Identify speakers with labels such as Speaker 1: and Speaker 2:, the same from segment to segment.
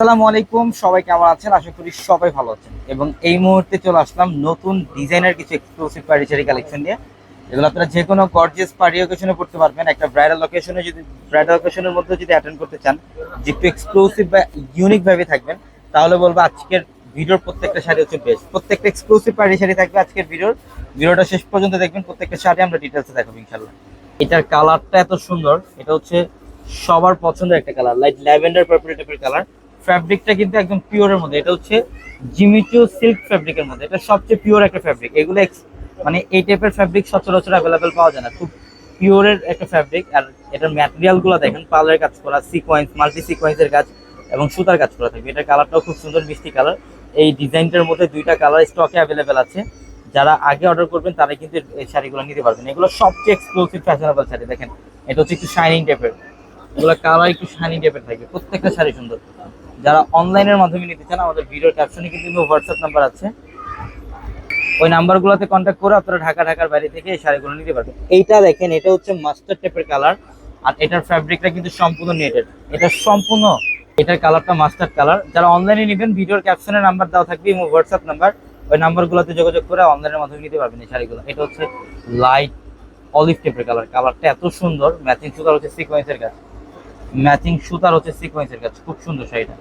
Speaker 1: আসসালামু আলাইকুম, সবাই কেমন আছেন? আশা করি সবাই ভালো আছেন। এবং এই মুহূর্তে চলে আসলাম নতুন ডিজাইনের কিছু এক্সক্লুসিভ পার্টি শাড়ি কালেকশন নিয়ে। এগুলো আপনারা যে কোনো গর্জিয়াস পার্টি ওকেশনে পড়তে পারবেন। একটা ব্রাইডাল লোকেশনে যদি ব্রাইডাল লোকেশনের মধ্যে যদি অ্যাটেন্ড করতে চান, যে একটু এক্সক্লুসিভ বা ইউনিক ভাবে থাকবেন, তাহলে বলব আজকের ভিডিওর প্রত্যেকটা শাড়ি হচ্ছে বেস্ট প্রত্যেকটা এক্সক্লুসিভ পার্টি শাড়ি থাকবে আজকের ভিডিওর। ভিডিওটা শেষ পর্যন্ত দেখবেন, প্রত্যেকটা শাড়ি আমরা ডিটেলসে দেখাবো ইনশাল্লাহ এটার কালারটা এত সুন্দর, এটা হচ্ছে সবার পছন্দের একটা কালার লাইট ল্যাভেন্ডার পার্পল টাইপের কালার ফ্যাব্রিকটা কিন্তু একদম পিওরের মধ্যে। এটা হচ্ছে জিমিচু সিল্ক ফ্যাব্রিকের মধ্যে। এটা সবচেয়ে পিওর একটা ফ্যাব্রিক এগুলো মানে এই টাইপের ফ্যাব্রিক সচরাচর অ্যাভেলেবেল পাওয়া যায় না। খুব পিওরের একটা ফ্যাব্রিক আর এটার ম্যাটেরিয়ালগুলো দেখেন পার্লারের কাজ করা সিকোয়েন্স মাল্টি সিকোয়েন্সের কাজ এবং সুতার কাজ করা থাকবে। এটার কালারটাও খুব সুন্দর মিষ্টি কালার এই ডিজাইনটার মধ্যে দুইটা কালার স্টকে অ্যাভেলেবেল আছে। যারা আগে অর্ডার করবেন তারা কিন্তু এই শাড়িগুলো নিতে পারবেন। এগুলো সবচেয়ে এক্সক্লুসিভ ফ্যাশনেবল শাড়ি। দেখেন, এটা হচ্ছে একটু শাইনিং টাইপের এগুলো কালার একটু শাইনিং টাইপের থাকবে। প্রত্যেকটা শাড়ি সুন্দর। যারা অনলাইনের মাধ্যমে নিতে চান, আমাদের ভিডিওর ক্যাপশনে কিন্তু হোয়াটসঅ্যাপ নাম্বার আছে। ওই নাম্বারগুলোতে কন্ট্যাক্ট করে আপনারা ঢাকা, ঢাকার বাইরে থেকে এই শাড়িগুলো নিতে পারবেন। এইটা দেখেন, এটা হচ্ছে মাস্টার টেপের কালার আর এটার ফ্যাব্রিকটা কিন্তু সম্পূর্ণ নেটের এটা সম্পূর্ণ এটার কালারটা মাস্টার কালার যারা অনলাইনে নেবেন ভিডিওর ক্যাপশনে নাম্বার দেওয়া থাকবে এবং হোয়াটসঅ্যাপ নাম্বার ওই নাম্বারগুলোতে যোগাযোগ করে অনলাইনের মাধ্যমে নিতে পারবেন এই শাড়িগুলো। এটা হচ্ছে লাইট অলিভ টেপের কালার কালারটা এত সুন্দর ম্যাচিং সুতার হচ্ছে সিকোয়েন্সের কাজ। ম্যাচিং সুতার হচ্ছে সিকোয়েন্সের কাজ। খুব সুন্দর শাড়িটা।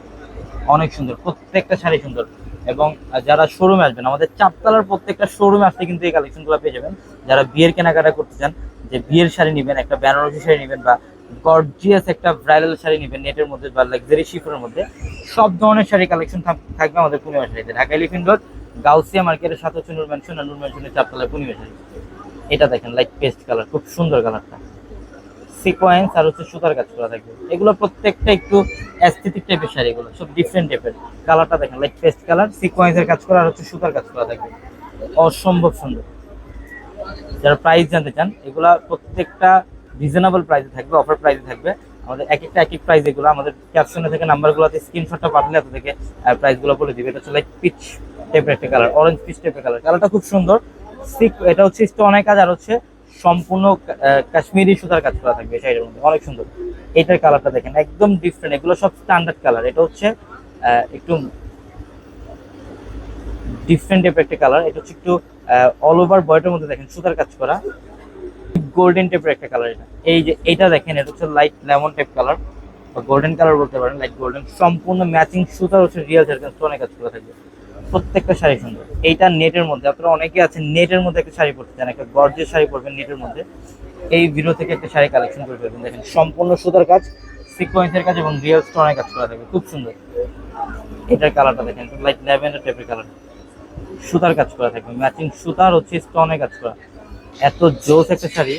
Speaker 1: অনেক সুন্দর, প্রত্যেকটা শাড়ি সুন্দর। এবং যারা শোরুমে আসবেন, আমাদের চাপতলার প্রত্যেকটা শোরুমে আসলে কিন্তু এই কালেকশনগুলো পেয়ে যাবেন। যারা বিয়ের কেনাকাটা করতে চান, যে বিয়ের শাড়ি নেবেন, একটা বেনারসি শাড়ি নেবেন বা গর্জিয়াস একটা ব্রাইডাল শাড়ি নেবেন নেটের মধ্যে বা লাক্সারি শিফের মধ্যে, সব ধরনের শাড়ি কালেকশন থাকবে আমাদের পূর্ণিমা শাড়িতে। ঢাকা এলিফিন রোড গাউসিয়া মার্কেটের সাথে হচ্ছে নূর আর নূর ম্যানশনের পূর্ণিমা শাড়ি। এটা দেখেন লাইট পেস্ট কালার খুব সুন্দর কালারটা সিকোয়েন্স আর হচ্ছে সুতার কাজ করা থাকবে এগুলো প্রত্যেকটা একটু অ্যাস্থেটিক টাইপের শাড়ি এগুলো, সব ডিফারেন্ট টাইপের কালারটা দেখেন লাইক পেস্ট কালার সিকোয়েন্সের কাজ করা আর হচ্ছে সুতার কাজ করা থাকবে অসম্ভব সুন্দর। যারা প্রাইস জানতে চান, এগুলা প্রত্যেকটা রিজনেবল প্রাইসে থাকবে অফার প্রাইসে থাকবে। আমাদের এক একটা, এক এক প্রাইস এগুলো, আমাদের ক্যাপশনে থেকে নাম্বারগুলোতে স্ক্রিনশটটা পাঠালে এত থেকে আর প্রাইসগুলো বলে দিবে। এটা হচ্ছে লাইক পিচ টাইপের একটা কালার অরেঞ্জ পিচ টাইপের কালার কালারটা খুব সুন্দর। সিক এটা হচ্ছে স্টোনের কাজ আর হচ্ছে সম্পূর্ণ কাশ্মীরি সুতার কাজ করা থাকবে শাড়ির মধ্যে। অনেক সুন্দর। এটার কালারটা দেখেন, একদম ডিফারেন্ট এগুলো সব স্ট্যান্ডার্ড কালার এটা হচ্ছে একটু ডিফারেন্ট টাইপের একটা কালার এটা হচ্ছে একটু অল ওভার বয়টার মধ্যে দেখেন, সুতার কাজ করা। গোল্ডেন টাইপের একটা কালার এটা। এই যে, এটা দেখেন, এটা হচ্ছে লাইট লেমন টাইপ কালার বা গোল্ডেন কালার বলতে পারেন লাইট গোল্ডেন সম্পূর্ণ ম্যাচিং সুতার হচ্ছে রিয়েল সার্কেল অনেক কাজ করা থাকবে। প্রত্যেকটা শাড়ি সুন্দর। এইটা নেটের মধ্যে, আপনারা অনেকে আছেন, নেটের মধ্যে একটা শাড়ি পরতে চান, একটা গর্জের শাড়ি পরবেন নেটের মধ্যে। এই ভিডিও থেকে একটা শাড়ি কালেকশন করে ফেলবেন। দেখেন, সম্পূর্ণ সুতার কাজ সিকোয়েন্সের কাজ এবং রিয়েল স্টোনের কাজ করা থাকবে। খুব সুন্দর। এটার কালারটা দেখেন লাইট ল্যাভেন্ডার টাইপের কালার সুতার কাজ করা থাকবে ম্যাচিং সুতার হচ্ছে স্টোনের কাজ করা। এত জোস একটা শাড়ি